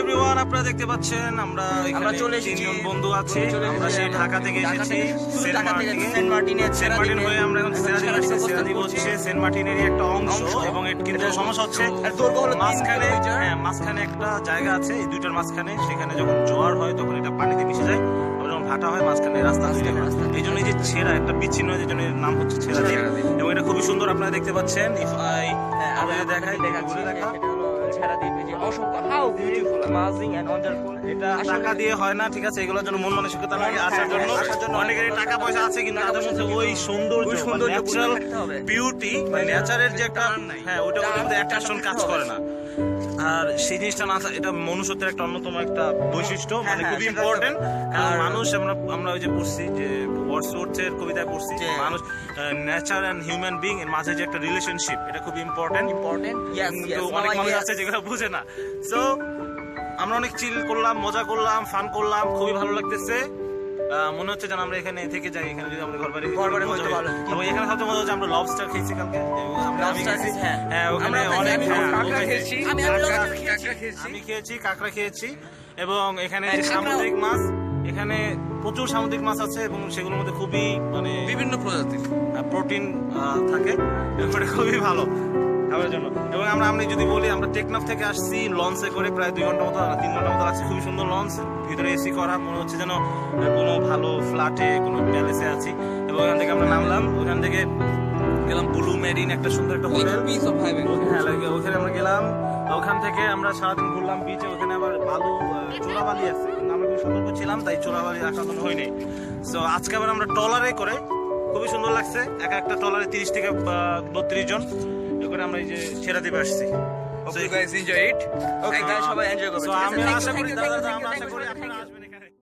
Everyone আপনারা দেখতে পাচ্ছেন আমরা আমরা চলে এসেছি। তিনজন বন্ধু আছি। আমরা সেই ঢাকা থেকে এসেছি সেন্ট ঢাকা থেকে মার্টিনে। সেন্ট মার্টিনে, সেন্ট মার্টিন হয়ে আমরা এখন সেরাদ্বীপ আসছি সেরাদ্বীপ। হচ্ছে সেন্ট মার্টিনেরই একটা অংশ। এবং এর কিন্তু সমস্যা হচ্ছে মাঝখানে হ্যাঁ মাঝখানে একটা জায়গা আছে এই দুইটার মাঝখানে। সেখানে যখন জোয়ার হয় তখন এটা পানিতে মিশে যায়। ভাটা হয় মাঝখানে রাস্তা তৈরি হয়। এই জন্য যে ছেঁড়া একটা বিচ্ছিন্ন এই জন্য নাম হচ্ছে ছেঁড়া দ্বীপ এবং এটা খুবই সুন্দর আপনারা দেখতে পাচ্ছেন। ইফ আই আমরা দেখাই ঘুরে দেখা এটা হলো ছেড়াদ্বীপ যে অসংখ্য how beautiful amazing and wonderful এটা টাকা দিয়ে হয় না ঠিক আছে? এগুলোর জন্য মন মানসিকতা লাগে আসার জন্য। আসার জন্য অনেকেরই টাকা পয়সা আছে কিন্তু তাদের মধ্যে ওই সৌন্দর্য সৌন্দর্য ন্যাচারাল। বিউটি মানে নেচারের যে একটা হ্যাঁ ওটা ওটার মধ্যে অ্যাট্রাকশন কাজ করে না। আর সেই জিনিসটা না এটা মনুষ্যত্বের একটা অন্যতম একটা বৈশিষ্ট্য মানে হ্যাঁ, খুবই ইম্পর্টেন্ট কারণ আর- মানুষ আমরা আমরা ওই যে পড়ছি যে ওয়ার্ডসওয়ার্থের কবিতায় পড়ছি মানুষ নেচার অ্যান্ড হিউম্যান বিং এর মাঝে যে একটা রিলেশনশিপ এটা খুব ইম্পর্টেন্ট ইম্পর্টেন্ট কিন্তু অনেক মানুষ আছে যেগুলো বুঝে না। সো আমরা অনেক চিল করলাম মজা করলাম ফান করলাম খুবই ভালো লাগতেছে। মনে হচ্ছে যেন আমরা এখানে থেকে যাই এখানে যদি আমরা ঘর বাড়ি ঘর বাড়ি ভালো। এবং এখানে সবচেয়ে মজা হচ্ছে আমরা লবস্টার খেয়েছি কালকে হ্যাঁ। হ্যাঁ ওখানে অনেক হ্যাঁ, কাঁকড়া খেয়েছি। আমি- খেয়েছি। আমি খেয়েছি কাঁকড়া খেয়েছি এবং এখানে হ্যাঁ, সামুদ্রিক মাছ এখানে প্রচুর সামুদ্রিক মাছ আছে এবং সেগুলোর মধ্যে খুবই মানে বিভিন্ন প্রজাতির প্রোটিন থাকে এবং খুবই ভালো খাবারের জন্য। এবং আমরা আমি যদি বলি আমরা টেকনাফ থেকে আসছি লঞ্চে করে প্রায় দুই ঘণ্টা মতো তিন ঘণ্টা মতো লাগছে খুবই সুন্দর লঞ্চ। ভিতরে এসি করা মনে হচ্ছে যেন কোনো ভালো ফ্ল্যাটে কোনো প্যালেসে আছি। এবং ওখান থেকে আমরা নামলাম। ওখান থেকে গেলাম ব্লু মেরিন একটা সুন্দর একটা হোটেল হ্যাঁ লাগে ওখানে আমরা গেলাম। ওখান থেকে আমরা সারাদিন ঘুরলাম বিচে ওখানে আবার বালু চোরাবালি আছে। আমরা খুব সতর্ক ছিলাম তাই চোরাবালি আক্রমণ হয়নি। সো আজকে আবার আমরা ট্রলারে করে খুবই সুন্দর লাগছে। এক একটা ট্রলারে তিরিশ থেকে বত্রিশ জন। এ করে আমরা এই যে ছেড়া দ্বীপে আসছি। সবাই এনজয় করবে? আমি আশা করি দাদা আমরা আশা করি আপনারা আসবেন এখানে